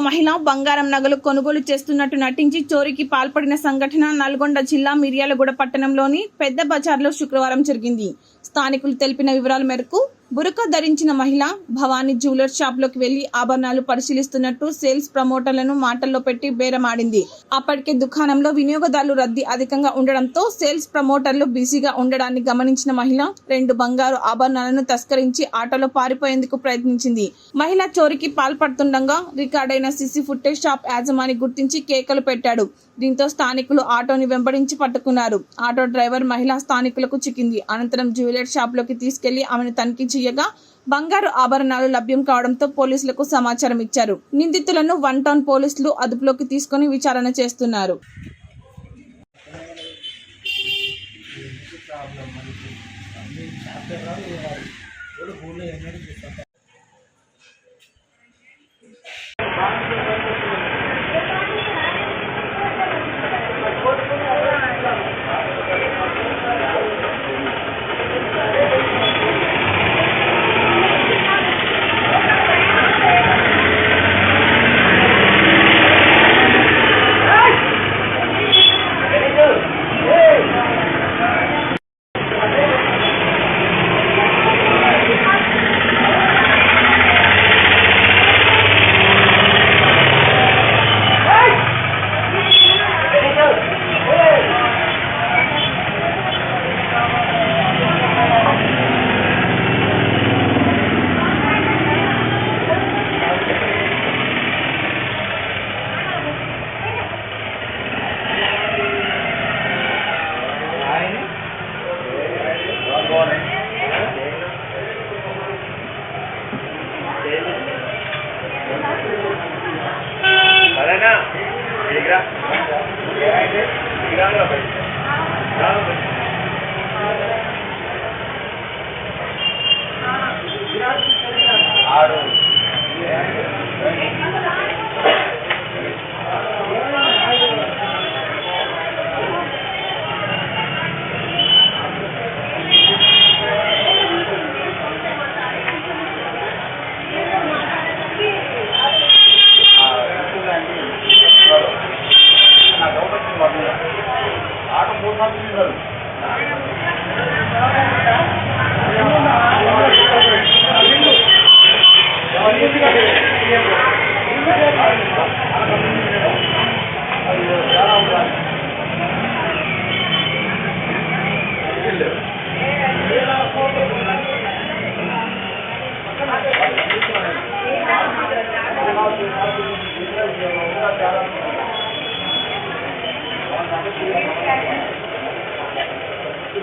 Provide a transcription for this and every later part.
మహిళ బంగారం నగలు కొనుగోలు చేస్తున్నట్టు నటించి చోరీకి పాల్పడిన సంఘటన నల్గొండ జిల్లా మిర్యాలగూడ పట్టణంలోని పెద్ద బజార్లో శుక్రవారం జరిగింది. స్థానికులు తెలిపిన వివరాల మేరకు బురక ధరించిన మహిళ భవానీ జ్యువెలర్ షాప్లోకి వెళ్ళి ఆభరణాలు పరిశీలిస్తున్నట్టు సేల్స్ ప్రమోటర్లను మాటల్లో పెట్టి బేరమాడింది. అప్పటికే దుకాణంలో వినియోగదారులు రద్దీ అధికంగా ఉండడంతో సేల్స్ ప్రమోటర్లు బిజీగా ఉండడాన్ని గమనించిన మహిళ రెండు బంగారు ఆభరణాలను తస్కరించి ఆటోలో పారిపోయేందుకు ప్రయత్నించింది. మహిళ చోరీకి పాల్పడుతుండగా రికార్డైన సిసి ఫుటేజ్ షాప్ యాజమాని గుర్తించి కేకలు పెట్టాడు. దీంతో స్థానికులు ఆటోని వెంబడించి పట్టుకున్నారు. ఆటో డ్రైవర్ మహిళా స్థానికులకు చిక్కింది. అనంతరం జ్యువెలర్ షాప్లోకి తీసుకెళ్ళి ఆమెను తనిఖీ చేయగా బంగారు ఆభరణాలు లభ్యం కావడంతో పోలీసులకు సమాచారం ఇచ్చారు. నిందితులను వన్ టౌన్ పోలీసులు అదుపులోకి తీసుకుని విచారణ చేస్తున్నారు. Buenas. Sí, gracias. Gracias. Gracias. ఆట మూడు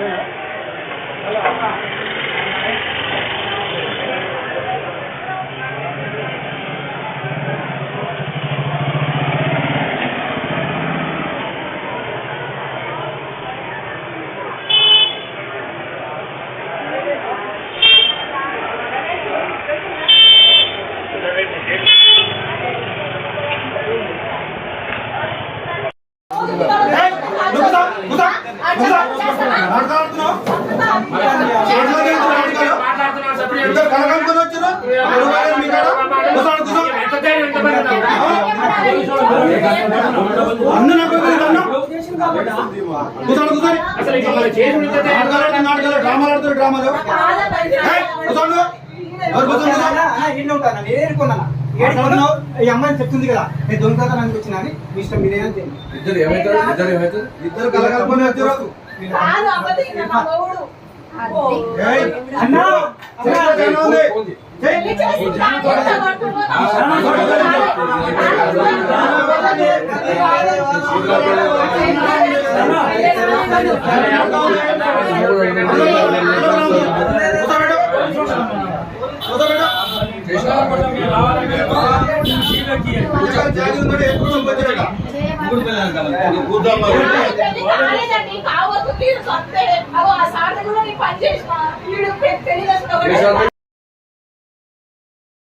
కలగంతులు వచ్చిన అన్న నాకు అన్న కూర్చోండి డ్రామాలు డ్రామాలు అమ్మాయిని చెప్తుంది కదా నేను దొంగతనానికి వచ్చినా ఇష్టం మీరేనా ఇద్దరు ఏమైతారు? ఇద్దరు ఏమైతారు? ఇద్దరు కలగలుపుకొని రాదు కూర్చోబెట్టారు కూర్చోబెట్టారు కూర్చోబెట్టారు అంతే. అగో ఆ సార్ కూడా నేను పని చేసిన. వీడు తెలియదు